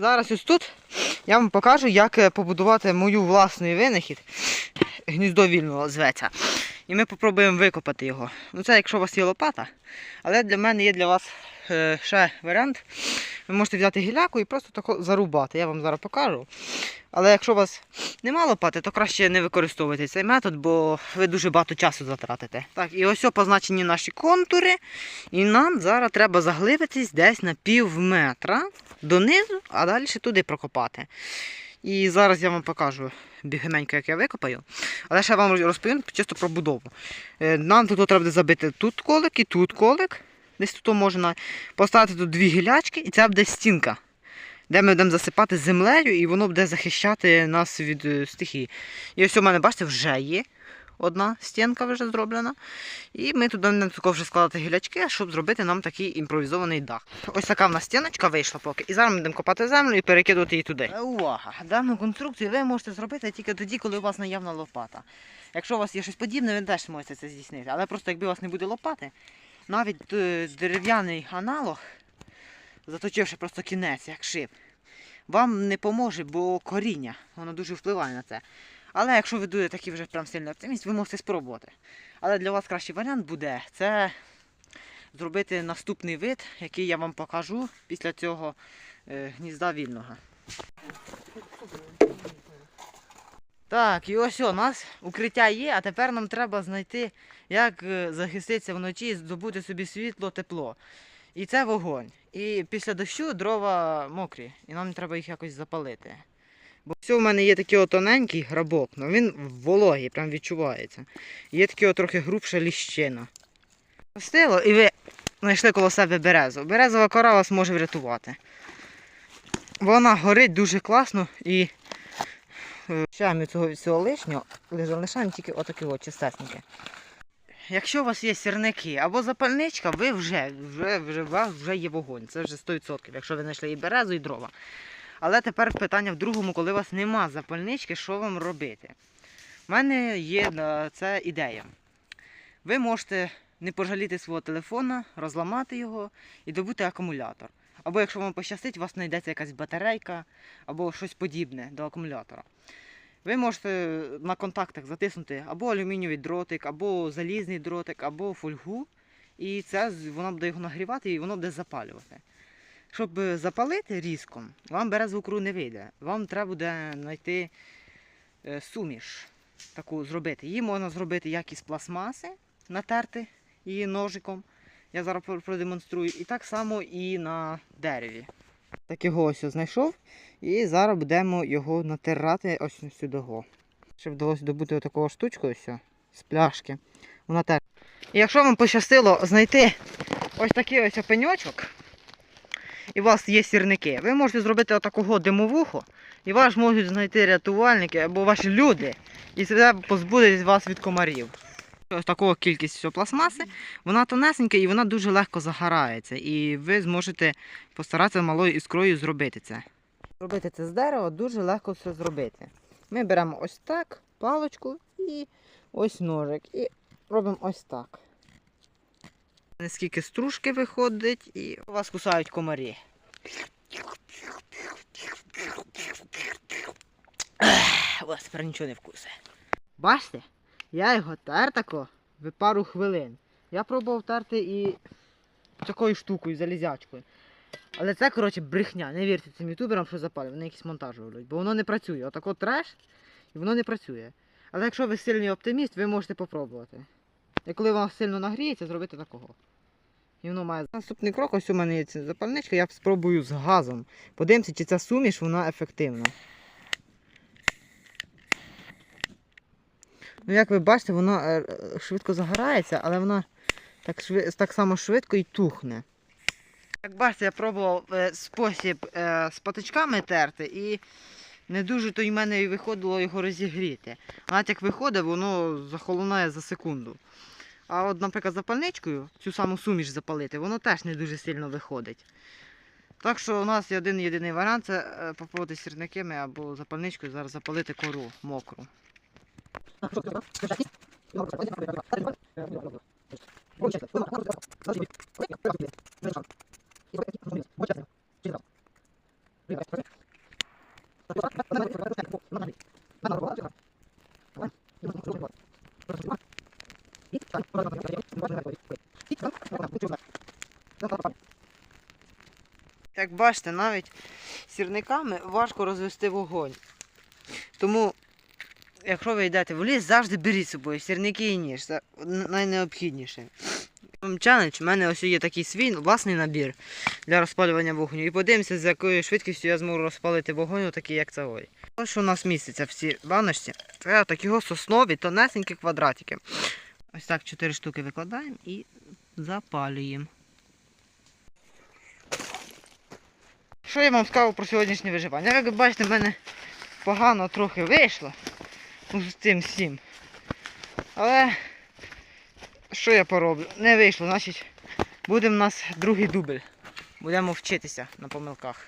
Зараз ось тут я вам покажу, як е, побудувати мою власний винахід. Гніздо вільного зветься. І ми спробуємо викопати його. Ну це якщо у вас є лопата. Але для мене є для вас е, ще варіант. Ви можете взяти гіляку і просто тако зарубати. Я вам зараз покажу. Але якщо у вас нема лопати, то краще не використовуйте цей метод, бо ви дуже багато часу затратите. Так, і ось позначені наші контури. І нам зараз треба заглибитись десь на пів метра донизу, а далі туди прокопати. І зараз я вам покажу бігеменько, як я викопаю. Але ще вам розповім чисто про будову. Е, Нам тут треба забити тут колик і тут колик. Десь тут можна поставити тут дві гілячки, і це буде стінка, де ми будемо засипати землею, і воно буде захищати нас від е, стихії. І ось у мене, бачите, вже є одна стінка вже зроблена. І ми туди будемо вже складати гілячки, щоб зробити нам такий імпровізований дах. Ось така в нас стіночка вийшла поки. І зараз ми будемо копати землю і перекидувати її туди. Е, Увага! Дану конструкцію ви можете зробити тільки тоді, коли у вас наявна лопата. Якщо у вас є щось подібне, ви теж можете це здійснити. Але просто якби у вас не буде лопати, навіть е, дерев'яний аналог, заточивши просто кінець, як шип, вам не поможе, бо коріння, воно дуже впливає на це. Але якщо ви дуже такий вже прям сильний оптиміст, ви можете спробувати. Але для вас кращий варіант буде це зробити наступний вид, який я вам покажу після цього е, гнізда вільного. Так, і ось у нас укриття є, а тепер нам треба знайти, як е, захиститися вночі здобути собі світло, тепло. І це вогонь. І після дощу дрова мокрі, і нам треба їх якось запалити. Бо все в мене є такий тоненький грабок, але він вологий, прям відчувається. Є от трохи грубша ліщина. Пустило, і ви знайшли коло себе березу. Березова кора вас може врятувати. Вона горить дуже класно і е, цього всього лишнього залишаємо тільки отакі от чистесенькі. Якщо у вас є сірники або запальничка, ви вже, вже, вже, вас вже є вогонь. Це вже 100%, якщо ви знайшли і березу, і дрова. Але тепер питання в другому, коли у вас нема запальнички, що вам робити? У мене є це ідея. Ви можете не пожаліти свого телефона, розламати його і добути акумулятор. Або якщо вам пощастить, у вас знайдеться якась батарейка або щось подібне до акумулятора. Ви можете на контактах затиснути або алюмінієвий дротик, або залізний дротик, або фольгу. І це воно буде його нагрівати і воно буде запалювати. Щоб е, запалити різком, вам березову кору не вийде. Вам треба буде знайти е, суміш таку зробити. Її можна зробити як із пластмаси, натерти її ножиком. Я зараз продемонструю. І так само і на дереві. Так його ось знайшов. І зараз будемо його натирати ось сюди. Щоб вдалося добути такого штучку ось з пляшки. Вона тер. І якщо вам пощастило знайти ось такий ось пеньочок, і у вас є сірники, ви можете зробити отакого димовуху, і вас можуть знайти рятувальники або ваші люди, і це позбудить вас від комарів. Ось такого кількість пластмаси, вона тонесенька і вона дуже легко загорається. І ви зможете постаратися малою іскрою зробити це. Робити це з дерева дуже легко все зробити. Ми беремо ось так, паличку і ось ножик. І робимо ось так. Наскільки стружки виходить, і у вас кусають комарі. Ех, Ось тепер нічого не вкусе. Бачите? Я його тер тако в пару хвилин. Я пробував терти і такою штукою, залізячкою. Але це, коротше, брехня. Не вірте цим ютуберам, що запалюють. Вони якісь монтаж роблять. Бо воно не працює. Отако треш і воно не працює. Але якщо ви сильний оптиміст, ви можете попробувати. І коли вам сильно нагріється, зробити такого. І воно має. Наступний крок, ось у мене є ця запальничка, я спробую з газом. Подивимося, чи ця суміш вона ефективна. Ну, як ви бачите, вона е, швидко загорається, але вона так, шви... так само швидко і тухне. Як бачите, я пробував е, спосіб е, з патичками терти і не дуже то й мене і виходило його розігріти. Навіть як виходить, воно захолонає за секунду. А от, наприклад, запальничкою цю саму суміш запалити, воно теж не дуже сильно виходить. Так що у нас один єдиний варіант це попробувати сірниками або запальничкою зараз запалити кору мокру. Як бачите, навіть сірниками важко розвести вогонь. Тому, якщо ви йдете в ліс, завжди беріть з собою сірники і ніж. Це найнеобхідніше. Челендж, у мене ось є такий свій власний набір для розпалювання вогню. І подивимося, з якою швидкістю я зможу розпалити вогонь, такий як це ой. Ось що у нас міститься в цій баночці. Це такі соснові, тонесенькі квадратики. Ось так 4 штуки викладаємо і запалюємо. Що я вам скажу про сьогоднішнє виживання? Як ви бачите, в мене погано трохи вийшло з цим всім. Але що я пороблю? Не вийшло, значить буде в нас другий дубль. Будемо вчитися на помилках.